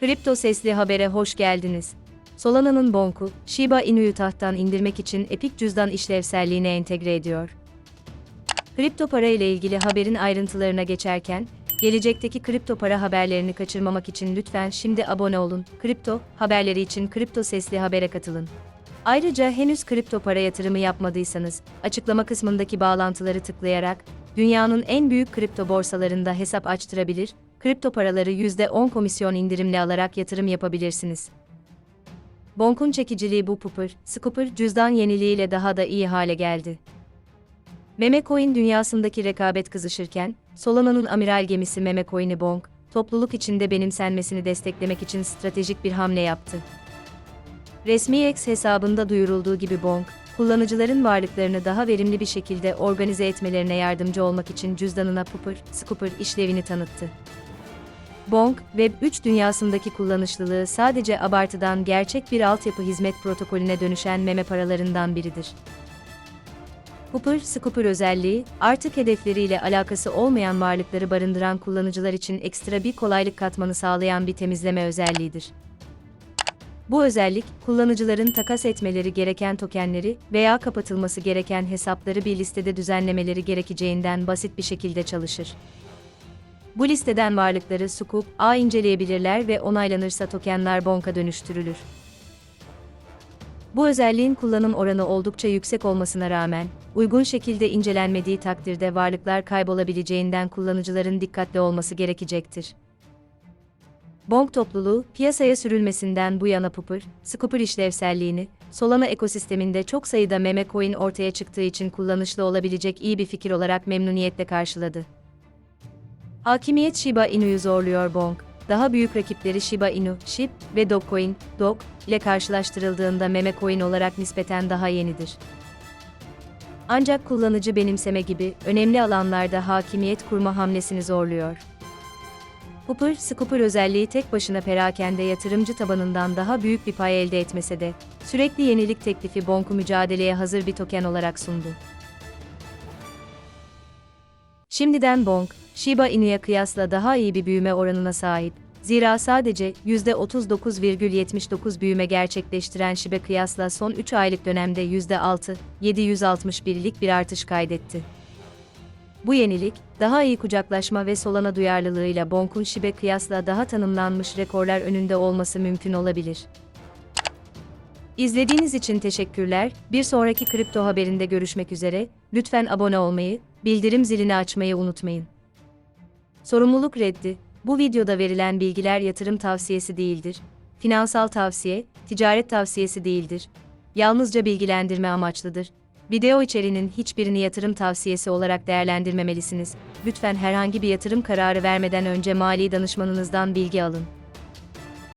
Kripto Sesli Haber'e hoş geldiniz. Solana'nın Bonk'u, Shiba Inu'yu tahttan indirmek için Epic cüzdan işlevselliğine entegre ediyor. Kripto para ile ilgili haberin ayrıntılarına geçerken, gelecekteki kripto para haberlerini kaçırmamak için lütfen şimdi abone olun. Kripto haberleri için Kripto Sesli Haber'e katılın. Ayrıca henüz kripto para yatırımı yapmadıysanız, açıklama kısmındaki bağlantıları tıklayarak, dünyanın en büyük kripto borsalarında hesap açtırabilir, kripto paraları %10 komisyon indirimli alarak yatırım yapabilirsiniz. Bonk'un çekiciliği bu pupır, scooper cüzdan yeniliğiyle daha da iyi hale geldi. Meme Coin dünyasındaki rekabet kızışırken, Solana'nın amiral gemisi Meme Coin'i Bonk, topluluk içinde benimsenmesini desteklemek için stratejik bir hamle yaptı. Resmi X hesabında duyurulduğu gibi Bonk, kullanıcıların varlıklarını daha verimli bir şekilde organize etmelerine yardımcı olmak için cüzdanına Pupper, Scooper işlevini tanıttı. Bonk, Web3 dünyasındaki kullanışlılığı sadece abartıdan gerçek bir altyapı hizmet protokolüne dönüşen meme paralarından biridir. Hooper, Scooper özelliği, artık hedefleriyle alakası olmayan varlıkları barındıran kullanıcılar için ekstra bir kolaylık katmanı sağlayan bir temizleme özelliğidir. Bu özellik, kullanıcıların takas etmeleri gereken tokenleri veya kapatılması gereken hesapları bir listede düzenlemeleri gerekeceğinden basit bir şekilde çalışır. Bu listeden varlıkları Scoop, A inceleyebilirler ve onaylanırsa tokenler bonka dönüştürülür. Bu özelliğin kullanım oranı oldukça yüksek olmasına rağmen, uygun şekilde incelenmediği takdirde varlıklar kaybolabileceğinden kullanıcıların dikkatli olması gerekecektir. Bonk topluluğu, piyasaya sürülmesinden bu yana Pupper, Scooper işlevselliğini, Solana ekosisteminde çok sayıda meme coin ortaya çıktığı için kullanışlı olabilecek iyi bir fikir olarak memnuniyetle karşıladı. Hakimiyet Shiba Inu'yu zorluyor Bonk. Daha büyük rakipleri Shiba Inu, SHIB ve Dogecoin, Dog ile karşılaştırıldığında meme coin olarak nispeten daha yenidir. Ancak kullanıcı benimseme gibi önemli alanlarda hakimiyet kurma hamlesini zorluyor. Hooper, Scooper özelliği tek başına perakende yatırımcı tabanından daha büyük bir pay elde etmese de, sürekli yenilik teklifi Bonk'u mücadeleye hazır bir token olarak sundu. Şimdiden Bonk, Shiba Inu'ya kıyasla daha iyi bir büyüme oranına sahip. Zira sadece %39,79 büyüme gerçekleştiren Shiba kıyasla son 3 aylık dönemde %6,761'lik bir artış kaydetti. Bu yenilik, daha iyi kucaklaşma ve Solana duyarlılığıyla Bonk'un Shiba kıyasla daha tanımlanmış rekorlar önünde olması mümkün olabilir. İzlediğiniz için teşekkürler. Bir sonraki kripto haberinde görüşmek üzere. Lütfen abone olmayı, bildirim zilini açmayı unutmayın. Sorumluluk reddi. Bu videoda verilen bilgiler yatırım tavsiyesi değildir. Finansal tavsiye, ticaret tavsiyesi değildir. Yalnızca bilgilendirme amaçlıdır. Video içeriğinin hiçbirini yatırım tavsiyesi olarak değerlendirmemelisiniz. Lütfen herhangi bir yatırım kararı vermeden önce mali danışmanınızdan bilgi alın.